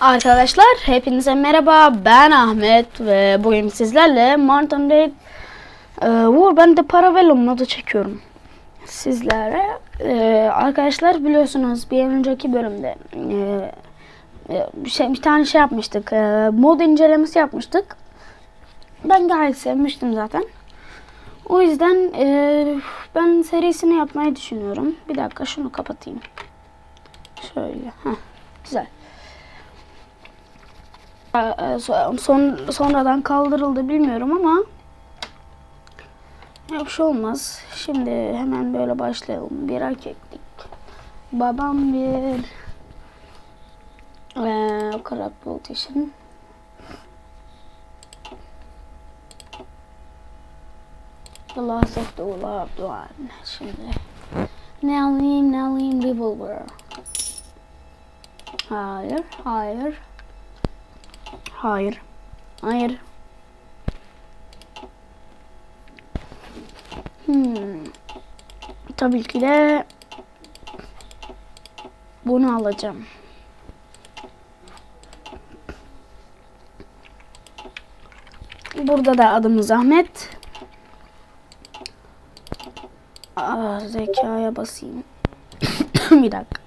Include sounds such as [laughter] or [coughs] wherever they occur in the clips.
Arkadaşlar hepinize merhaba ben Ahmet ve bugün sizlerle Mountain Blade e, Warband'de Parabellum modu çekiyorum sizlere. E, arkadaşlar biliyorsunuz bir önceki bölümde e, e, bir, şey, bir tane şey yapmıştık e, mod incelemesi yapmıştık. Ben gayet sevmiştim zaten. O yüzden e, ben serisini yapmayı düşünüyorum. Bir dakika şunu kapatayım. Şöyle. Heh, güzel. Ee, son, sonradan kaldırıldı bilmiyorum ama bir şey olmaz. Şimdi hemen böyle başlayalım. Bir erkeklik. Babam bir ee, corrupt politician. The Last of the Loved One. Şimdi ne alayım ne alayım revolver. Hayır, hayır. Hayır. Hayır. Hmm. Tabii ki de bunu alacağım. Burada da adımız Ahmet. Aa, zekaya basayım. [coughs] Bir dakika.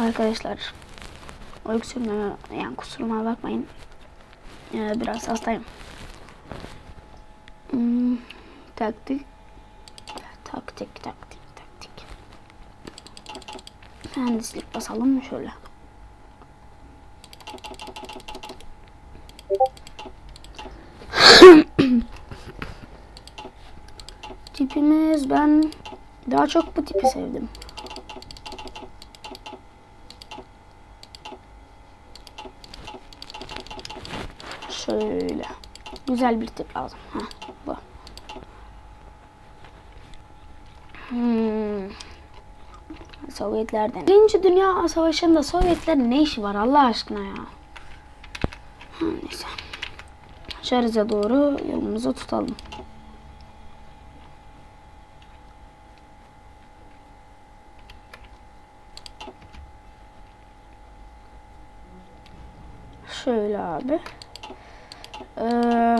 Arkadaşlar öksürme yani kusuruma bakmayın. Ee, biraz hastayım. Hmm, taktik taktik taktik taktik. Mühendislik basalım mı şöyle? [coughs] Tipimiz ben daha çok bu tipi sevdim. Şöyle. Güzel bir tip lazım. Heh, bu. Hmm. Sovyetlerden. Birinci Dünya Savaşı'nda Sovyetlerin ne işi var Allah aşkına ya? Ha, neyse. Şarja doğru yolumuzu tutalım. Şöyle abi. Ee,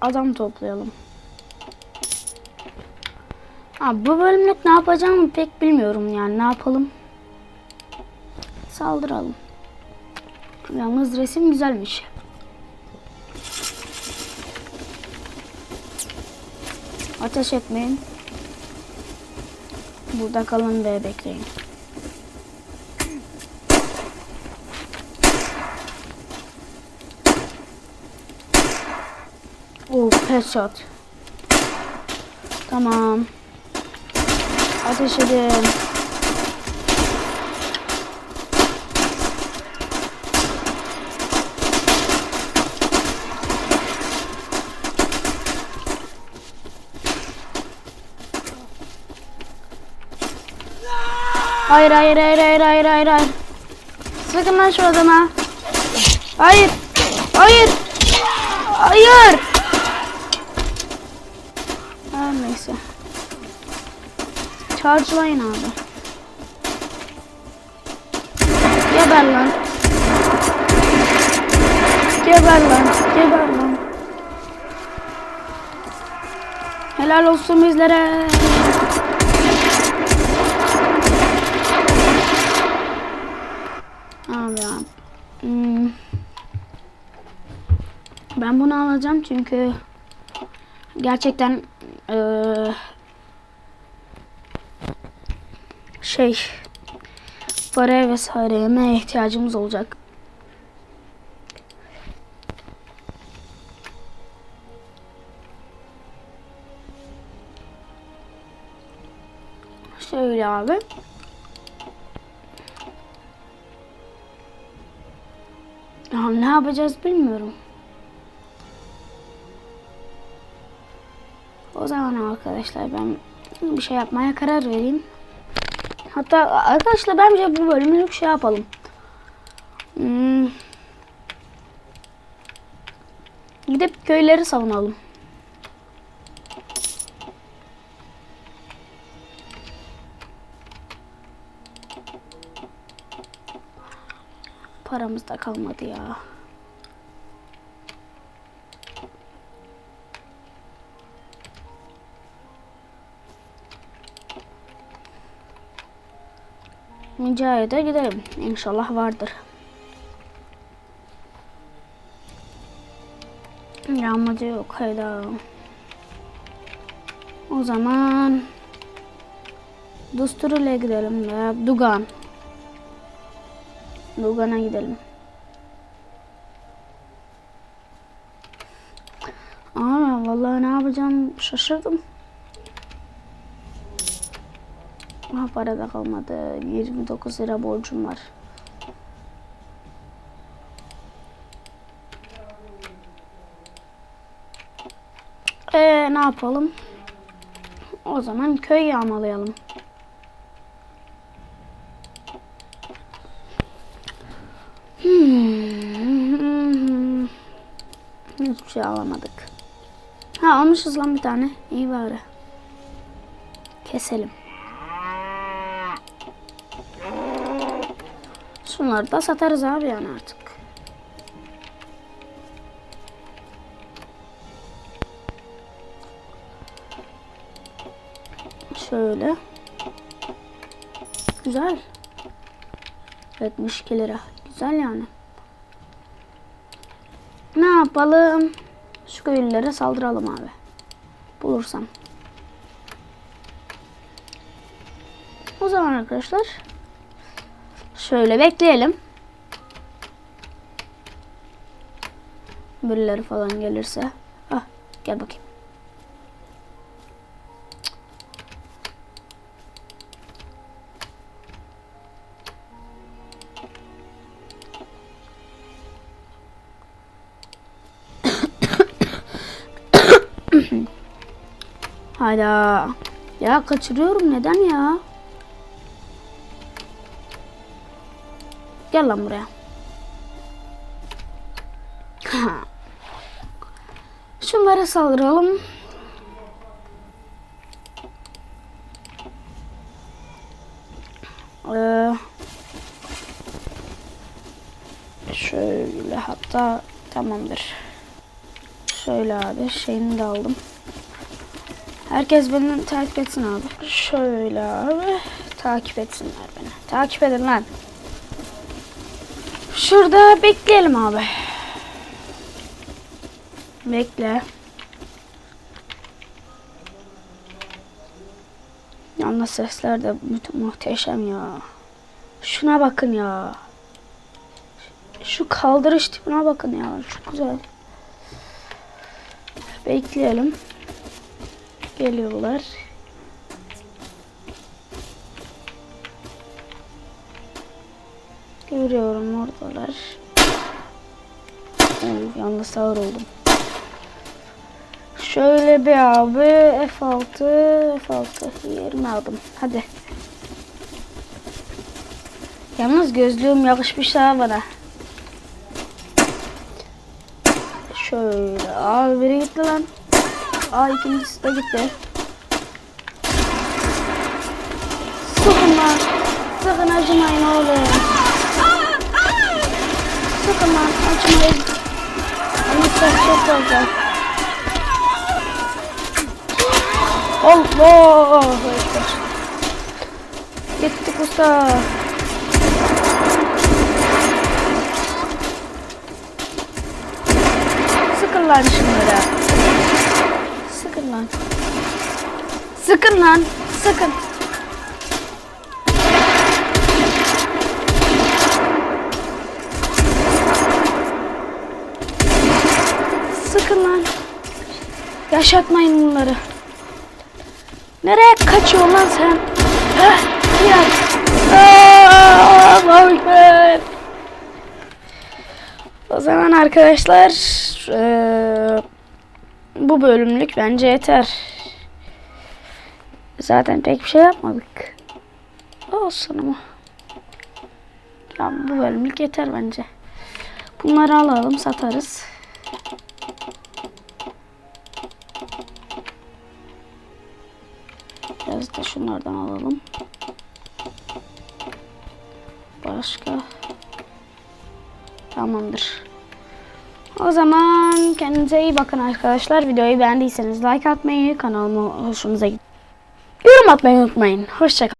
adam toplayalım. Abi bu bölümlük ne yapacağımı pek bilmiyorum yani ne yapalım. Saldıralım. Yalnız resim güzelmiş. Ateş etmeyin. Burada kalın ve bekleyin. Of headshot. Tamam. Ateş edin. Hayır hayır hayır hayır hayır hayır hayır. Sıkın lan şu adama. Hayır. Hayır. Hayır. Her neyse. Charge'layın abi. Geber lan. Geber lan. Geber lan. Helal olsun bizlere. Abi ya. Hmm. Ben bunu alacağım çünkü gerçekten eee şey para vesaire yemeğe ihtiyacımız olacak. Şöyle abi. Ya ne yapacağız bilmiyorum. O zaman arkadaşlar ben bir şey yapmaya karar vereyim. Hatta arkadaşlar bence bu bölümlük şey yapalım. Hmm. Gidip köyleri savunalım. Paramız da kalmadı ya. Mücahit'e gidelim. İnşallah vardır. Yağmacı yok. Hayda. O zaman Dustur'uyla gidelim veya Dugan. Dugan'a gidelim. Aa vallahi ne yapacağım şaşırdım. Ha para da kalmadı. 29 lira borcum var. Ee, ne yapalım? O zaman köy yağmalayalım. Hmm. [laughs] Hiçbir şey alamadık. Ha almışız lan bir tane. İyi bari. Keselim. Şunları da satarız abi yani artık. Şöyle. Güzel. 72 lira. Güzel yani. Ne yapalım? Şu köylülere saldıralım abi. Bulursam. O zaman arkadaşlar şöyle bekleyelim. Birileri falan gelirse. Ah gel bakayım. [coughs] Hayda. Ya kaçırıyorum neden ya? Gel lan buraya. [laughs] Şunlara saldıralım. Ee, şöyle hatta tamamdır. Şöyle abi şeyini de aldım. Herkes beni takip etsin abi. Şöyle abi takip etsinler beni. Takip edin lan. Şurada bekleyelim abi. Bekle. Yalnız sesler de mu- muhteşem ya. Şuna bakın ya. Şu kaldırış tipine bakın ya. Çok güzel. Bekleyelim. Geliyorlar. Görüyorum oradalar. Oy, yalnız sağır oldum. Şöyle bir abi F6 F6 20 aldım. Hadi. Yalnız gözlüğüm yakışmış ha bana. Şöyle abi biri gitti lan. Aa ikincisi de gitti. Sıkın lan. Sıkın acımayın oğlum. Sıkın lan acımayın. Ama çok çok fazla. Allah! Gittik usta. Sıkın lan şunları. Sıkın lan. Sıkın lan. Sıkın. Sıkın lan. Yaşatmayın bunları. Nereye kaçıyorsun lan sen? Heh, ya. Allahu Ekber. O zaman arkadaşlar eee, bu bölümlük bence yeter. Zaten pek bir şey yapmadık. Olsun ama. Ya bu bölümlük yeter bence. Bunları alalım satarız. Şunlardan alalım. Başka. Tamamdır. O zaman kendinize iyi bakın arkadaşlar. Videoyu beğendiyseniz like atmayı, kanalıma hoşunuza git. Yorum atmayı unutmayın. Hoşçakalın.